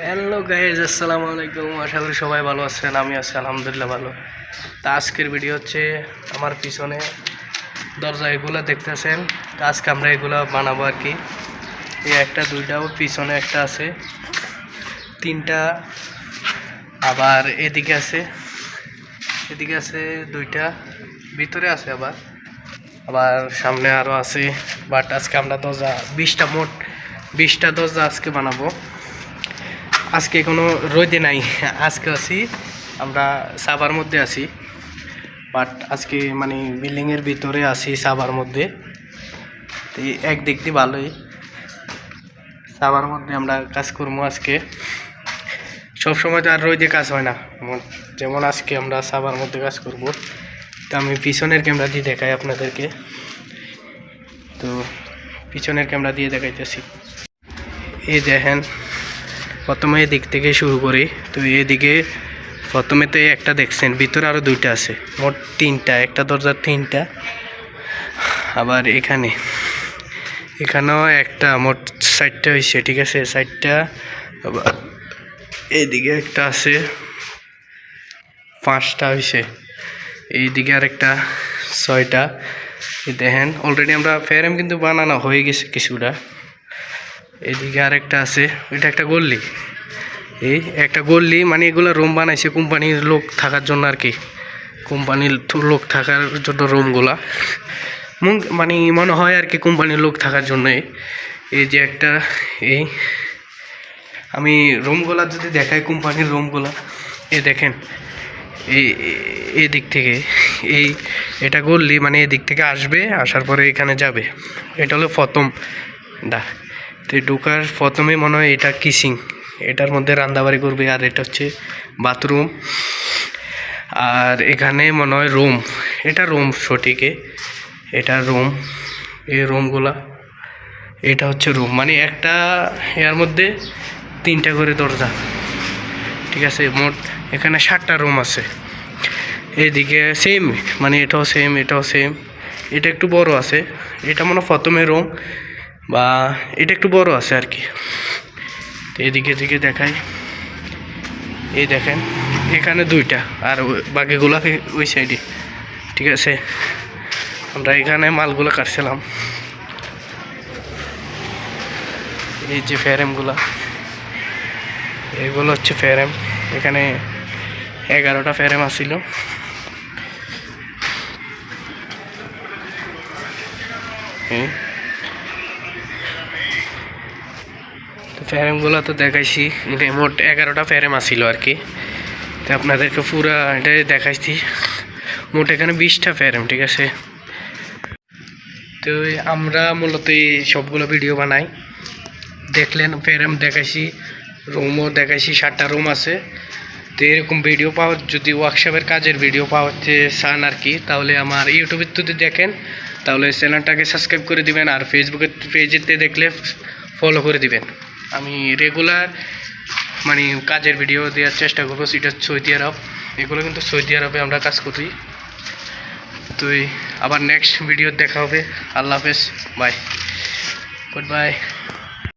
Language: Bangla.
হ্যালো গাইজ আসসালামু আলাইকুম। আশা করি সবাই ভালো আছেন, আমি আছি আলহামদুলিল্লাহ ভালো। তা আজকের ভিডিও হচ্ছে আমার পিছনে দরজা এগুলো দেখতেছেন। আজকে আমরা এগুলো বানাবো আর কি। এই একটা দুইটাও পিছনে একটা আছে। তিনটা, আবার এদিকে আছে। এদিকে আছে দুইটা, ভিতরে আছে আবার। আবার সামনে আরও আছে বাট আজকে আমরা দরজা, বিশটা মোট, বিশটা দরজা আজকে বানাবো। আজকে কোনো রোদে নাই। আজকে আছি, আমরা সাবার মধ্যে আছি। বাট আজকে মানে বিল্ডিংয়ের ভিতরে আছি সাবার মধ্যে। তো এই একদিক দিয়ে ভালোই। সাবার মধ্যে আমরা কাজ করব আজকে। সব সময় তো আর রোদে কাজ হয় না। যেমন আজকে আমরা সাবার মধ্যে কাজ করব। তো আমি পিছনের ক্যামেরা দিয়ে দেখাই আপনাদেরকে। তো পিছনের ক্যামেরা দিয়ে দেখাইতেছি। এই দেখেন প্রথমে এদিক থেকে শুরু করি। তো এদিকে প্রথমে তো একটা দেখছেন, ভিতরে আরও দুইটা আছে। মোট তিনটা, একটা দরজার তিনটা, আবার এখানে। এখানেও একটা, মোট সাইডটা হয়েছে ঠিক আছে? সাইডটা আবার এইদিকে একটা আছে, পাঁচটা হয়েছে এইদিকে আরেকটা, ছয়টা। দেখেন অলরেডি আমরা ফ্রেম কিন্তু বানানো হয়ে গেছে কিছুটা। এদিকে আরেকটা আছে ওইটা একটা গল্লি এই একটা গল্লি মানে এগুলো রুম বানাইছে কোম্পানির লোক থাকার জন্য আর কি কোম্পানির লোক থাকার জন্য রুমগুলা মুন- মানে হয় আর কি কোম্পানির লোক থাকার জন্যই। এই যে একটা, এই আমি রুমগুলা যদি দেখাই কোম্পানির রুমগুলা এ দেখেন, এই এই দিক থেকে, এই এটা গল্লি মানে এদিক থেকে আসবে, আসার পরে এখানে যাবে। এটা হলো প্রথম দা তো ঢোকার প্রথমে মনে হয় এটা কিসিং। এটার মধ্যে রান্দাবাড়ি করবে আর এটা হচ্ছে বাথরুম। আর এখানে মনে হয় রুম। এটা রুম সঠিকে এটা রুম। এই রুমগুলা। এটা হচ্ছে রুম। মানে একটা এর মধ্যে তিনটা করে দরজা। ঠিক আছে? মোট এখানে সাতটা রুম আছে। এদিকে সেম মানে এটাও সেম এটাও সেম এটা একটু বড় আছে। এটা মনে প্রথমে রুম। বা এটা একটু বড় আছে আর কি। তো এদিকে এদিকে দেখাই। এই দেখেন, এখানে দুইটা আর বাকিগুলো ওই- সাইডে ঠিক আছে? আমরা এখানে মালগুলো কাটছিলাম। এই যে ফ্যারেমগুলা। এগুলো হচ্ছে ফ্যারেম। এখানে এগারোটা ফ্যারেম আসছিল এই ফ্যারেমগুলো তো দেখাইছি। এটা মোট এগারোটা ফ্যারেম আসছিল আর কি। তো আপনাদেরকে পুরা এটা দেখাইছি। মোট এখানে বিশটা ফ্যারেম, ঠিক আছে? তো আমরা মূলত এই সবগুলো ভিডিও বানাই। দেখলেন, ফ্যারেম দেখাইছি, রুমও দেখাইছি, সাতটা রুম আছে। তো এরকম ভিডিও পাওয়া, যদি ওয়ার্কশপের কাজের ভিডিও পাওয়াতে চান আর কি, তাহলে আমার ইউটিউবের যদি দেখেন, তাহলে চ্যানেলটাকে সাবস্ক্রাইব করে দিবেন আর ফেসবুকের পেজেতে দেখলে ফলো করে দিবেন। আমি রেগুলার মানে কাজের ভিডিও দেওয়ার চেষ্টা করব, সেটা সৌদি আরব। এগুলো কিন্তু সৌদি আরবে আমরা কাজ করি। তুই আবার নেক্সট ভিডিও দেখা হবে। আল্লাহ হাফেজ। Bye good bye